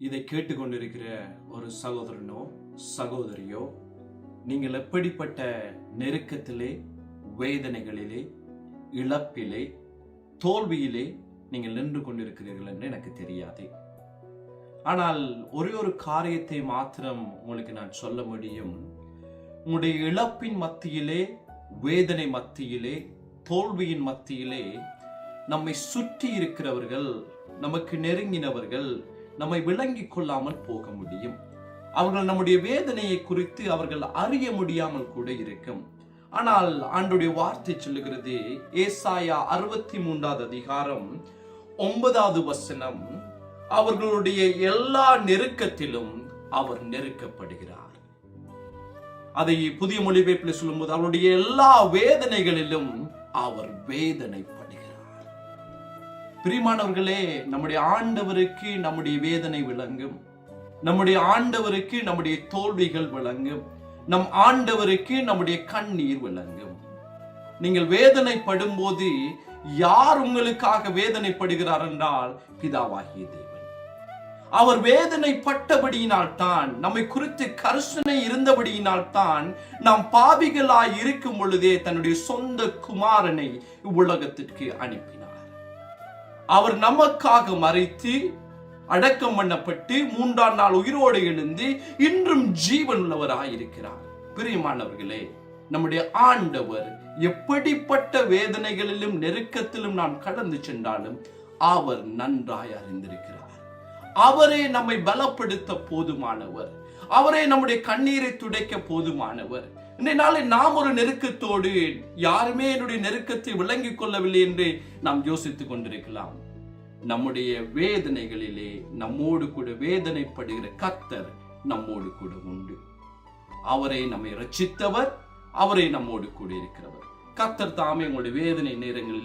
இதை கேட்டுக்கொண்டிருக்கிற ஒரு சகோதரனோ சகோதரியோ நீங்கள் எப்படிப்பட்ட நெருக்கத்திலே வேதனைகளிலே இழப்பிலே தோல்வியிலே நீங்கள் நின்று கொண்டிருக்கிறீர்கள் என்று எனக்கு தெரியாது. ஆனால் ஒரே ஒரு காரியத்தை மாத்திரம் உங்களுக்கு நான் சொல்ல முடியும். உங்களுடைய இழப்பின் மத்தியிலே வேதனை மத்தியிலே தோல்வியின் மத்தியிலே நம்மை சுற்றி இருக்கிறவர்கள் நமக்கு நெருங்கினவர்கள் நம்மை விளங்கிக் கொள்ளாமல் போக முடியும். அவர்கள் நம்முடைய வேதனையை குறித்து அவர்கள் அறிய முடியாமல் கூட இருக்கும். ஆனால் ஆண்டுடைய வார்த்தை சொல்லுகிறது ஏசாயா அறுபத்தி மூன்றாவது அதிகாரம் ஒன்பதாவது வசனம் அவர்களுடைய எல்லா நெருக்கத்திலும் அவர் நெருக்கப்படுகிறார். அதை புதிய மொழிபெயர்ப்பில் சொல்லும்போது அவருடைய எல்லா வேதனைகளிலும் அவர் வேதனை பிரிமானவர்களே நம்முடைய ஆண்டவருக்கு நம்முடைய வேதனை விளங்கும். நம்முடைய ஆண்டவருக்கு நம்முடைய தோல்விகள் விளங்கும். நம் ஆண்டவருக்கு நம்முடைய கண்ணீர் விளங்கும். நீங்கள் வேதனைப்படும் போது யார் உங்களுக்காக வேதனைப்படுகிறார் என்றால் பிதாவாகிய தேவன். அவர் வேதனைப்பட்டபடியினால் தான் நம்மை குறித்து கர்ஷனை இருந்தபடியினால் தான் நாம் பாவிகளாய் இருக்கும் பொழுதே தன்னுடைய சொந்த குமாரனை இவ்வுலகத்திற்கு அனுப்பினார். அவர் நமக்காக மறைத்து அடக்கம் பண்ணப்பட்டு மூன்றாம் நாள் உயிரோடு எழுந்து இன்றும் ஜீவன் உள்ளவராயிருக்கிறார் பிரியமானவர்களே நம்முடைய ஆண்டவர் எப்படிப்பட்ட வேதனைகளிலும் நெருக்கத்திலும் நாம் கடந்து சென்றாலும் அவர் நன்றாய் அறிந்திருக்கிறார். அவரே நம்மை பலப்படுத்த போதுமானவர். அவரே நம்முடைய கண்ணீரை துடைக்க போதுமானவர். இன்றைய நாளில் நாம் ஒரு நெருக்கத்தோடு யாருமே என்னுடைய நெருக்கத்தை விளங்கிக் கொள்ளவில்லை என்று நாம் யோசித்துக் கொண்டிருக்கலாம். நம்முடைய வேதனைகளிலே நம்மோடு கூட வேதனைப்படுகிற கத்தர் நம்மோடு கூட உண்டு. அவரை நம்மை ரச்சித்தவர் அவரை நம்மோடு கூட இருக்கிறவர். கத்தர் தாமே உங்களுடைய வேதனை நேரங்களில்